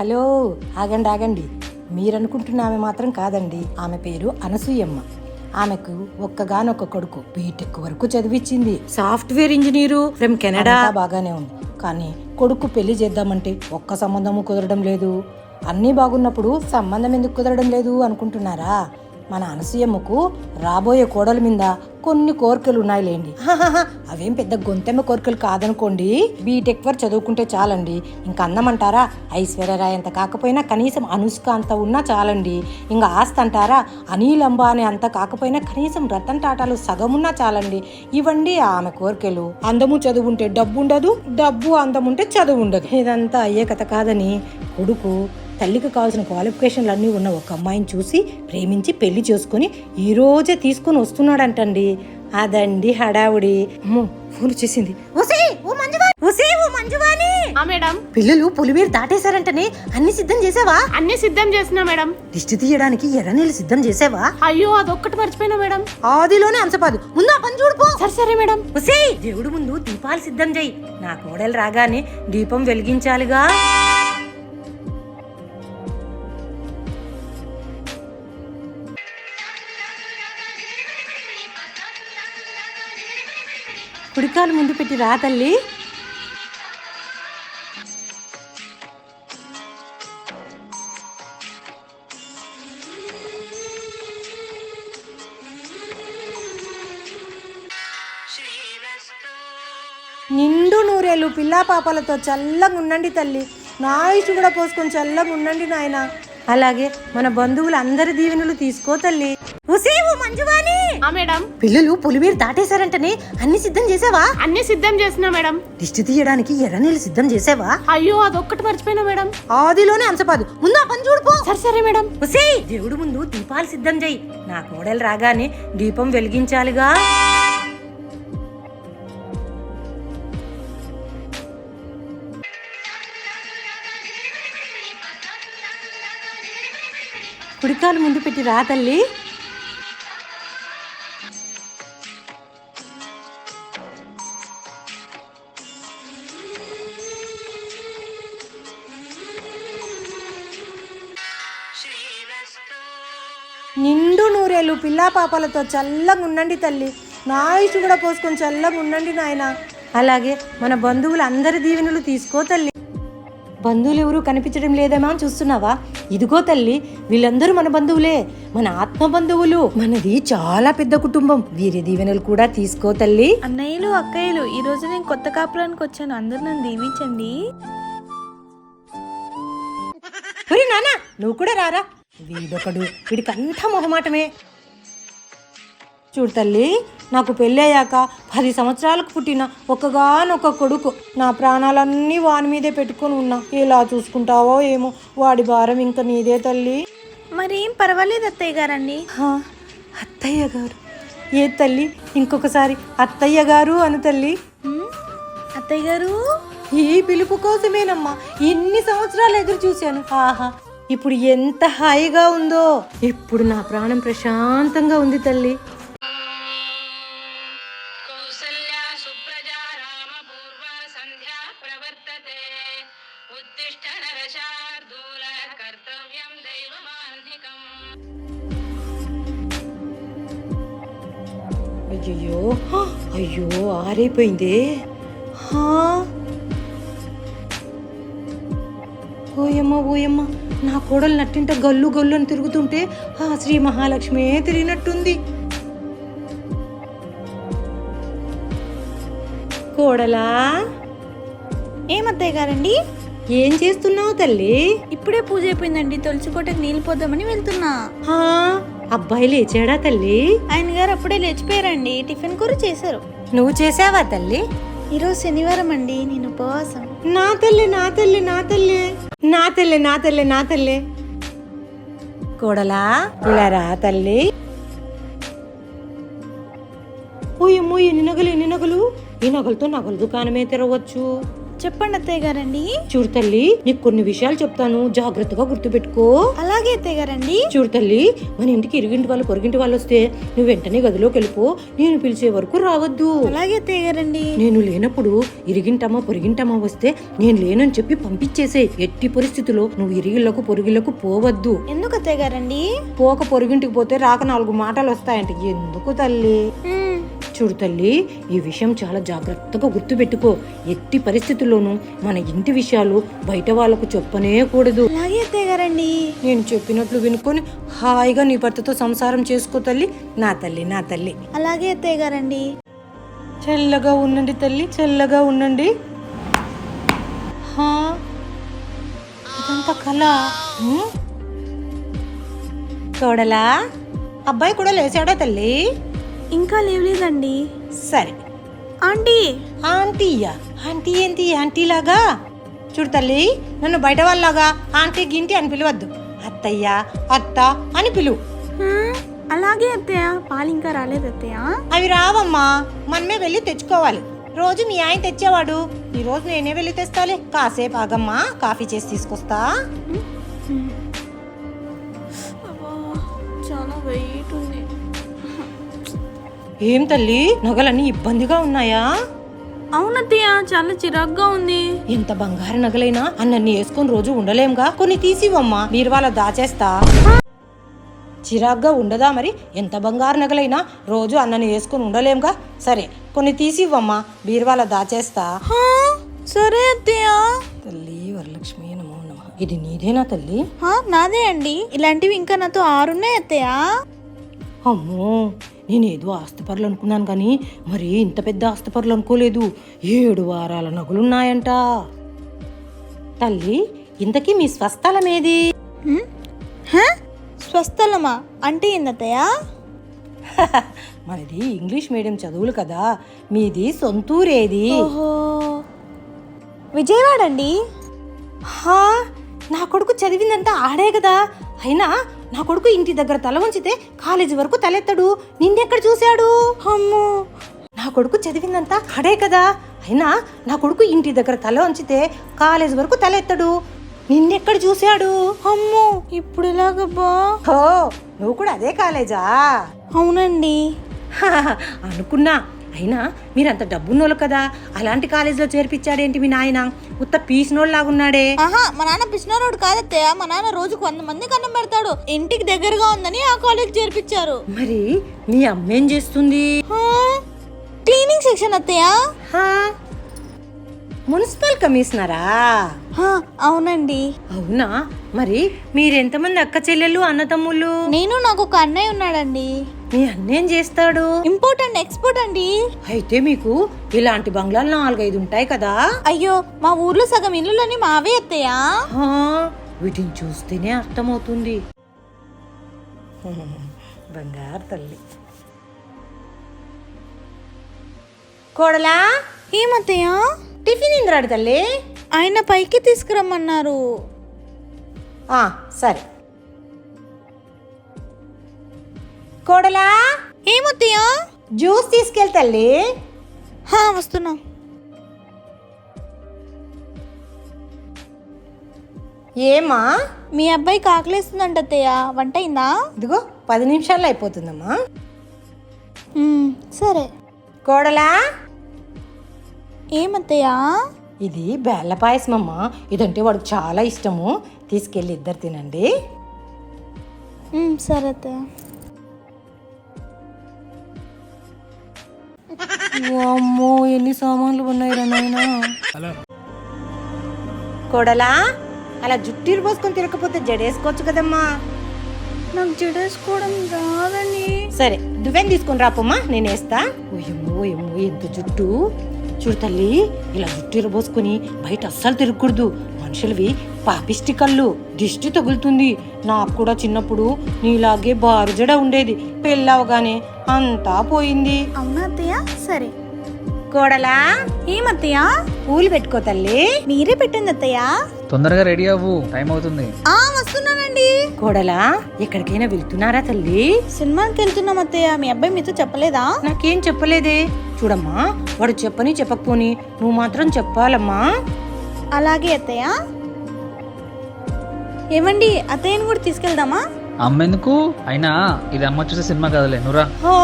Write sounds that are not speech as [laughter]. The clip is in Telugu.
హలో ఆగండి ఆగండి. మీరనుకుంటున్న ఆమె మాత్రం కాదండి. ఆమె పేరు అనసూయమ్మ. ఆమెకు ఒక్కగానొక్క కొడుకు బీటెక్ వరకు చదివించింది సాఫ్ట్వేర్ ఇంజనీరు ఫ్రమ్ కెనడా. బాగానే ఉంది. కానీ కొడుకు పెళ్ళి చేద్దామంటే ఒక్క సంబంధము కుదరడం లేదు. అన్నీ బాగున్నప్పుడు సంబంధం ఎందుకు కుదరడం లేదు అనుకుంటున్నారా? మన అనసూయమ్మకు రాబోయే కోడల మీద కొన్ని కోరికలు ఉన్నాయిలేండి హాహాహా, అవేం పెద్ద గొంతెమ్మ కోరికలు కాదనుకోండి. బీటెక్ వరకు చదువుకుంటే చాలండి. ఇంకా అందమంటారా ఐశ్వర్యరాయ్ అంత కాకపోయినా కనీసం అనుష్క అంత ఉన్నా చాలండి. ఇంకా ఆస్తి అంటారా? అనిల్ అంబానీ అంత కాకపోయినా కనీసం రతన్ టాటాలు సగం ఉన్నా చాలండి. ఇవండి ఆమె కోరికలు. అందము చదువు ఉంటే డబ్బు ఉండదు డబ్బు అందం ఉంటే చదువు ఉండదు ఇదంతా అయ్యే కథ కాదని కొడుకు తల్లికి కావాల్సిన క్వాలిఫికేషన్లు అన్నీ ఉన్న ఒక అమ్మాయిని చూసి ప్రేమించి పెళ్ళి చేసుకుని ఈ రోజే తీసుకొని వస్తున్నాడంటండి. అదండి హడావుడి. అమ్మో ఫోన్ వచ్చేసింది. మేడం. పిల్లలు పులివేరు దాటేశారంటనే అన్ని సిద్ధం చేసావా? అన్ని సిద్ధం చేసినా మేడం. దిష్టి తీయడానికి ఎర్రనీళ్ళు సిద్ధం చేసావా? అయ్యో అదొక్కటి మర్చిపోయినా మేడం. ఆదిలోనే అంచపాదు ముందు ఆ పని చూడుపో సరే సరే మేడం. దేవుడు ముందు దీపాలు సిద్ధం చేయి. నా కోడలు రాగానే దీపం వెలిగించాలిగా. కుడికాలు ముందు పెట్టి రా తల్లి. నిండు నూరేళ్ళు పిల్లా పాపాలతో చల్లగా ఉండండి తల్లి. నా ఆయుష్ కూడా పోసుకొని చల్లగా ఉండండి నాయన. అలాగే మన బంధువులు అందరి దీవెనలు తీసుకో తల్లి. ఉసేవు మంజువాని ఆ మేడం. పిల్లలు పులివేరు దాటేశారంటనే అన్ని సిద్ధం చేసావా? అన్ని సిద్ధం చేసినా మేడం. దిష్టి తీయడానికి ఎర్రనీళ్ళు సిద్ధం చేసావా? అయ్యో అదొక్కటి మర్చిపోయినా మేడం. ఆదిలోనే అంచపాదు ముందు ఆ పని చూడుపో సరే సరే మేడం. ఉసే దేవుడు ముందు దీపాలు సిద్ధం చేయి. నా కోడలు రాగానే దీపం వెలిగించాలిగా. కుడికాలు ముందు పెట్టి రా తల్లి. నిండు నూరేళ్ళు పిల్లా పాపాలతో చల్లగా ఉండండి తల్లి. నా ఆయుష్ కూడా పోసుకొని చల్లగా ఉండండి నాయన. అలాగే మన బంధువులు అందరి దీవెనలు తీసుకో తల్లి. బంధువులు ఎవరు కనిపించడం లేదేమో అని చూస్తున్నావా? ఇదిగో తల్లి వీళ్ళందరూ మన బంధువులే. మన ఆత్మ బంధువులు. మనది చాలా పెద్ద కుటుంబం. వీరి దీవెనలు కూడా తీసుకో తల్లి. అన్నయ్యలు అక్కయ్యలు ఈ రోజు నేను కొత్త కాపురానికి వచ్చాను. అందరు నన్ను దీవించండి. నాన్న నువ్వు కూడా రారా? వీడొకడు. వీడికి అంతా మొహమాటమే. చూడు తల్లి నాకు పెళ్ళయ్యాక పది సంవత్సరాలకు పుట్టిన ఒక్కగానొక్క కొడుకు నా ప్రాణాలన్నీ వాని మీదే పెట్టుకొని ఉన్నా. ఎలా చూసుకుంటావో ఏమో వాడి భారం ఇంకా నీదే తల్లి. మరేం పర్వాలేదు అత్తయ్య గారండి హా, అత్తయ్య గారు. ఏ తల్లి? ఇంకొకసారి అత్తయ్య గారు అను తల్లి? అత్తయ్య గారు. ఈ పిలుపు కోసమేనమ్మా. ఇన్ని సంవత్సరాలు ఎదురు చూశాను. ఆహా ఇప్పుడు ఎంత హాయిగా ఉందో. ఇప్పుడు నా ప్రాణం ప్రశాంతంగా ఉంది తల్లి. హా, అయ్యో ఆరైపోయిందే. హా. ఓయమ్మ ఓయమ్మ. నా కోడలు నట్టింట గల్లు గల్లు అని తిరుగుతుంటే ఆ శ్రీ మహాలక్ష్మి తిరిగినట్టుంది కోడలా? ఏం అత్తయ్య గారండి? ఏం చేస్తున్నావు తల్లి? ఇప్పుడే పూజ అయిపోయిందండి. తులసి కోటకి నీళ్ళు పోద్దామని వెళ్తున్నా. అబ్బాయి లేచాడా తల్లి? ఆయన గారు అప్పుడే లేచిపోయారండి. టిఫిన్ కూర చేశారు. నువ్వు చేసావా తల్లి? ఈరోజు శనివారం అండి. నేను ఉపవాసం. నా తల్లి నా తల్లి నా తల్లి. నా తల్లి నా తల్లి నా తల్లి. కోడలా ఇలా తల్లి. ఓయమ్మో ఎన్ని నినగలు నినగలు. ఈ నగలతో నగలు దుకాణమే తెరవచ్చు. చెప్పండి అత్తయ్య గారండి. చూడు తల్లి నీకు కొన్ని విషయాలు చెప్తాను. జాగ్రత్తగా గుర్తుపెట్టుకో. అలాగే అత్తయ్య గారండి. చూడు తల్లి మన ఇంటికి ఇరుగింటి వాళ్ళు పొరుగింటి వాళ్ళు వస్తే నువ్వు వెంటనే గదిలోకి వెళ్ళిపో. నేను పిలిచే వరకు రావద్దు. అలాగే అత్తయ్య గారండి. నేను లేనప్పుడు ఇరిగింటమ్మా పొరిగింటమ్మా వస్తే నేను లేనని చెప్పి పంపించేసే ఎట్టి పరిస్థితిలో నువ్వు ఇరిగిళ్ళకు పొరుగిళ్ళకు పోవద్దు. ఎందుకు అత్తయ్య గారండి? పోక పొరుగింటికి పోతే రాక నాలుగు మాటలు వస్తాయంట. ఎందుకు తల్లి. చూడు తల్లి ఈ విషయం చాలా జాగ్రత్తగా గుర్తుపెట్టుకో. ఎట్టి పరిస్థితుల్లోనూ మన ఇంటి విషయాలు బయట వాళ్ళకు చెప్పనే కూడదు. అలాగే అత్తయ్య గారండి. నేను చెప్పినట్లు వినుకొని హాయిగా నీ భర్తతో సంసారం చేసుకో తల్లి. నా తల్లి నా తల్లి. అలాగే అత్తయ్య గారండి. చల్లగా ఉండండి తల్లి చల్లగా ఉండండి. హా, ఇదంతా కళ ఉం? తోడలా? అబ్బాయి కూడా లేచాడా తల్లి? ఇంకా లేవలేదండి సరే. ఆంటీ! ఆంటీయా? ఆంటీ ఏంటి? ఆంటీ లాగా? చూడు తల్లి నన్ను బయట వాళ్ళలాగా ఆంటీ గింటి అని పిలవద్దు. అత్తయ్య అత్త అని పిలువు. అలాగే అత్తయ్య. పాలు ఇంకా రాలేదు అత్తయ్య. అవి రావమ్మా. మనమే వెళ్ళి తెచ్చుకోవాలి. రోజు మీ ఆయన తెచ్చేవాడు. ఈ రోజు నేనే వెళ్ళి తెస్తాలే. కాసేపు ఆగమ్మా. కాఫీ చేసి తీసుకొస్తా. ఏం తల్లి? నగలన్నీ ఇబ్బందిగా ఉన్నాయా? అవునత్తయ్య చాలా చిరాగ్గా ఉంది. ఎంత బంగారు నగలైనా అన్నన్ని వేసుకొని రోజు ఉండలేంగా? కొన్ని తీసివమ్మా బీరువాలో దాచేస్తా. చిరాగ్గా ఉండదా మరి? ఎంత బంగారు నగలైనా రోజు అన్నని వేసుకొని ఉండలేంగా? సరే కొన్ని తీసివ్వమ్మా బీరువాలో దాచేస్తా. సరే అత్తయ్య. తల్లి వరలక్ష్మి నమో నమ. ఇది నీదేనా తల్లి? హా, నాదే అండి. ఇలాంటివి ఇంకా నాతో ఆరున్నాయి అత్తయ్య అమ్మో నేను ఏదో ఆస్తిపరులు అనుకున్నాను కానీ మరి ఇంత పెద్ద ఆస్తిపరులు అనుకోలేదు. ఏడు వారాల నగులున్నాయంట. తల్లి ఇంతకీ మీ స్వస్థలం ఏది? స్వస్థలమా? అంటే ఏందత్తయ్య? [laughs] మనది ఇంగ్లీష్ మీడియం చదువులు కదా. మీది సొంతూరేది. విజయవాడ అండి హా నా కొడుకు చదివిందంతా ఆడే కదా. అయినా నా కొడుకు ఇంటి దగ్గర తల ఉంచితే కాలేజీ వరకు తలెత్తడు. నిన్నెక్కడ చూశాడు? అమ్మో! నా కొడుకు చదివిందంతా ఆడే కదా. అయినా నా కొడుకు ఇంటి దగ్గర తల ఉంచితే కాలేజీ వరకు తలెత్తడు. నిన్నెక్కడ చూశాడు? అమ్మో! ఇప్పుడు ఎలాగబ్బా? హో నువ్వు కూడా అదే కాలేజా? అవునండి. [laughs] అనుకున్నా. అయినా మీరంత డబ్బున్నోళ్ళు కదా అలాంటి కాలేజీలో చేర్పించాడేంటి మీ నాయన? ఉత్త పీసినోళ్ళలాగున్నాడే. ఆహా మా నాన్న పిచ్చినారోడు కాదత్తయ్య మా నాన్న రోజుకు వంద మందికి అన్నం పెడతాడు. ఇంటికి దగ్గరగా ఉందని ఆ కాలేజ్ చేర్పించారు. మరి మీ అమ్మేం చేస్తుంది? క్లీనింగ్ సెక్షన్ అత్తయ్య? హా, మున్సిపల్ కమిషనరా? హా, అవునండి. అవునా? మరి మీరెంతమంది అక్క చెల్లెళ్ళు అన్నతమ్ముళ్ళు? నేను నాకు ఒక అన్నయ్య ఉన్నాడండి. మీ అన్నేం చేస్తాడు? ఇంపోర్ట్ అండ్ ఎక్స్పోర్ట్ అండి. అయితే మీకు ఇలాంటి బంగ్లాలు నాలుగైదు ఉంటాయి కదా? అయ్యో మా ఊర్లో సగం ఇల్లులని మావే అత్తయ్య. హా, వీటిని చూస్తేనే అర్థమవుతుంది. [laughs] బంగారు తల్లి. కోడలా? ఏమత్తయ్య? టిఫిన్ ఇంద్రాడు తల్లి. ఆయన పైకి తీసుకురమ్మన్నారు. ఆ, సరే. కోడలా? ఏమత్తయ్య జ్యూస్ తీసుకెళ్ళి తల్లి. హా వస్తున్నా. ఏమా? మీ అబ్బాయికి ఆకలేస్తుందంట అత్తయ్య. వంట అయిందా? ఇదిగో పది నిమిషాల్లో అయిపోతుందమ్మా. మ్మ్, సరే. కోడలా? ఏమత్తయ్య ఇది బెల్ల పాయసం అమ్మా ఇదంటే వాడికి చాలా ఇష్టము. తీసుకెళ్ళి ఇద్దరు తినండి. సరే అత్తయ్య. అమ్మో ఎన్ని సామాన్లు ఉన్నాయి నాయనా? కోడలా అలా జుట్టు పోసుకొని తిరగకపోతే జడేసుకోవచ్చు కదమ్మా. నాకు జడేసుకోవడం రాదండి సరే దువ్వెన తీసుకొని రాపమ్మా నేను వేస్తా. ఓయమ్మో ఎంత జుట్టు. చూడు తల్లి ఇలా జుట్టు ఇరబోసుకొని బయట అస్సలు తిరగకూడదు. మనుషులవి పాపిష్టి కళ్ళు దిష్టి తగులుతుంది. నాకు కూడా చిన్నప్పుడు నీలాగే బారుజడ ఉండేది. పెళ్ళవగానే అంతా పోయింది. అవునా అత్తయ్య? సరే. కోడలా ఏమత్తయ్య? పూలు పెట్టుకో తల్లి. మీరే పెట్టింది అత్తయ్య. తొందరగా రెడీ అవ్వు. టైం అవుతుంది. ఆ వస్తున్నానండి. కోడలా ఎక్కడికైనా వెళ్తున్నారా తల్లి? సినిమాకి వెళ్తున్నాం అత్తయ్య. మీ అబ్బాయి మీతో చెప్పలేదా? నాకేం చెప్పలేదే. చూడమ్మా వాడు చెప్పని చెప్పకపోని నువ్వు మాత్రం చెప్పాలమ్మా. అలాగే అత్తయ్య. ఏమండి అత్తయ్యని కూడా తీసుకెళ్దామా? అమ్మెందుకు? అయినా ఇది అమ్మ చూసే సినిమా కదలే. నువ్వురా హో